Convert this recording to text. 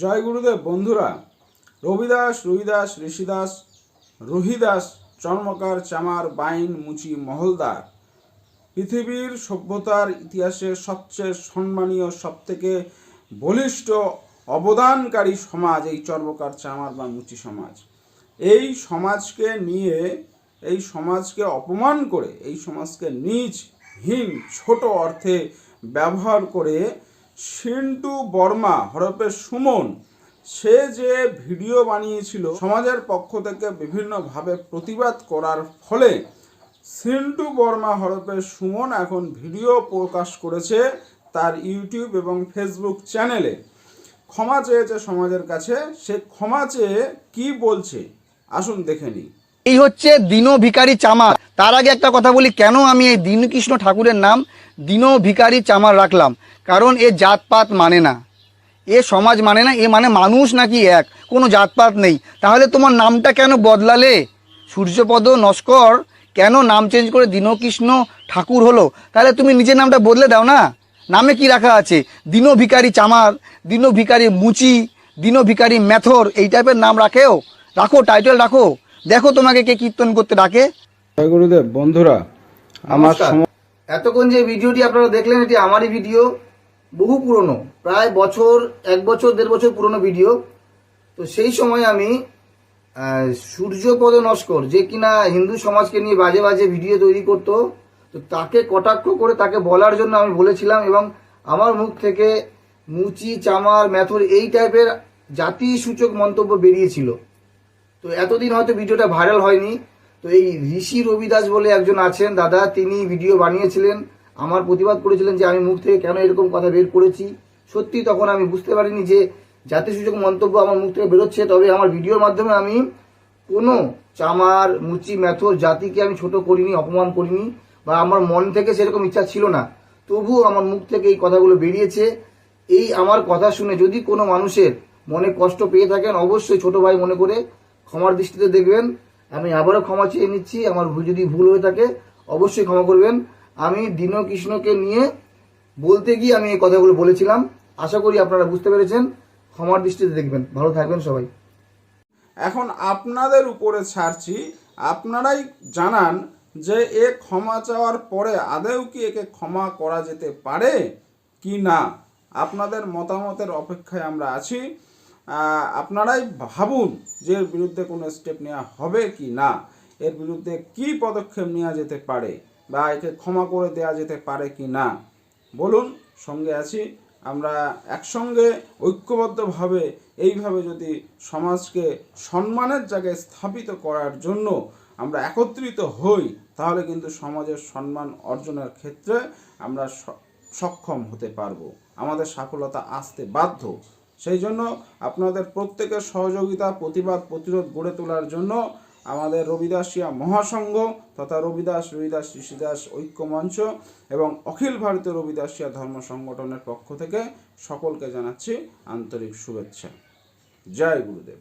জয় গুরুদেব, বন্ধুরা। রবিদাস, রুইদাস, ঋষিদাস, রুহিদাস, চর্মকার, চামার, বাইন, মুচি, মহলদার। পৃথিবীর সভ্যতার ইতিহাসে সবচেয়ে সম্মানীয়, সবথেকে বলিষ্ঠ, অবদানকারী সমাজ এই চর্মকার, চামার, বা মুচি সমাজ। এই সমাজকে নিয়ে, এই সমাজকে অপমান করে, এই সমাজকে নিজ, হীন, ছোট অর্থে ব্যবহার করে সিন্টু বর্মা হরপে সুমন, সে যে ভিডিও বানিয়েছিল সমাজের পক্ষ থেকে বিভিন্নভাবে প্রতিবাদ করার ফলে সিন্টু বর্মা হরপে সুমন এখন ভিডিও প্রকাশ করেছে তার ইউটিউব এবং ফেসবুক চ্যানেলে। ক্ষমা চেয়েছে সমাজের কাছে, সে ক্ষমা চেয়ে কি বলছে? আসুন দেখে নিই। এই হচ্ছে দীন ভিকারি চামার। তার আগে একটা কথা বলি, কেন আমি এই দীনকৃষ্ণ ঠাকুরের নাম দীন ভিকারি চামার রাখলাম? কারণ এ জাতপাত মানে না। এ সমাজ মানে না, এ মানে মানুষ নাকি এক, কোনো জাতপাত নেই। তাহলে তোমার নামটা কেন বদলালে? সূর্যপদ নস্কর, কেন নাম চেঞ্জ করে দীনকৃষ্ণ ঠাকুর হলো? তাহলে তুমি নিজের নামটা বদলে দাও না। নামে কি রাখা আছে? দীন ভিকারি চামার দীন ভিকারি মুচি দীন ভিকারি মেথর, এই টাইপের নাম রাখেও? রাখো টাইটেল রাখো। দেখো তোমাকে কে কীর্তন করতে ডাকে। জয় গুরুদেব বন্ধুরা আমার এতক্ষণ যে ভিডিওটি আপনারা দেখলেন এটি আমারই ভিডিও বহু পুরনো প্রায় বছর এক বছর দেড় বছর পুরনো ভিডিও। তো সেই সময় আমি সূর্যপদ নস্কর যে কিনা হিন্দু সমাজকে নিয়ে বাজে বাজে ভিডিও তৈরি করতো তো তাকে কটাক্ষ করে তাকে বলার জন্য আমি বলেছিলাম এবং আমার মুখ থেকে মুচি চামার ম্যাথর এই টাইপের জাতি সূচক মন্তব্য বেরিয়েছিল। তো এতদিন হয়তো ভিডিওটা ভাইরাল হয়নি। তো এই ঋষি রবিদাস বলে একজন আছেন, দাদা, তিনি ভিডিও বানিয়েছিলেন। আমার প্রতিবাদ করেছিলেন যে আমি মুখ থেকে কেন এরকম কথা বের করেছি। সত্যি তখন আমি বুঝতে পারিনি যে জাতিসূচক মন্তব্য আমার মুখ থেকে বেরোচ্ছে, তবে আমার ভিডিওর মাধ্যমে আমি কোনো চামার, মুচি ম্যাথর জাতিকে আমি ছোট করিনি, অপমান করিনি, বা আমার মন থেকে সেরকম ইচ্ছা ছিল না। তবুও আমার মুখ থেকে এই কথাগুলো বেরিয়েছে। এই আমার কথা শুনে যদি কোনো মানুষের মনে কষ্ট পেয়ে থাকেন, অবশ্যই ছোট ভাই মনে করে ক্ষমার দৃষ্টিতে দেখবেন। আমি আবারও ক্ষমা চেয়ে নিচ্ছি। আমার যদি ভুল হয়ে থাকে, অবশ্যই ক্ষমা করবেন। আমি দীন কৃষ্ণকে নিয়ে বলতে গিয়ে আমি এই কথাগুলো বলেছিলাম। আশা করি আপনারা বুঝতে পেরেছেন। ক্ষমার দৃষ্টিতে দেখবেন। ভালো থাকবেন সবাই। এখন আপনাদের উপরে ছাড়ছি। আপনারাই জানান যে এ ক্ষমা চাওয়ার পরে আদেও কি একে ক্ষমা করা যেতে পারে কি না। আপনাদের মতামতের অপেক্ষায় আমরা আছি। আপনারাই ভাবুন যে এর বিরুদ্ধে কোনো স্টেপ নেওয়া হবে কি না, এর বিরুদ্ধে কি পদক্ষেপ নেওয়া যেতে পারে বা একে ক্ষমা করে দেওয়া যেতে পারে কি না, বলুন, সঙ্গে আছি। আমরা একসঙ্গে ঐক্যবদ্ধভাবে এইভাবে যদি সমাজকে সম্মানের জায়গায় স্থাপিত করার জন্য আমরা একত্রিত হই, তাহলে কিন্তু সমাজের সম্মান অর্জনের ক্ষেত্রে আমরা সক্ষম হতে পারব। আমাদের সফলতা আসতে বাধ্য। সেই জন্য আপনাদের প্রত্যেকের সহযোগিতা, প্রতিবাদ, প্রতিরোধ গড়ে তোলার জন্য আমাদের রবিদাসিয়া মহাসংঘ তথা রবিদাস রবিদাস ঋষিদাস ঐক্য মঞ্চ এবং অখিল ভারতীয় রবিদাসিয়া ধর্ম সংগঠনের পক্ষ থেকে সকলকে জানাচ্ছি আন্তরিক শুভেচ্ছা। জয় গুরুদেব।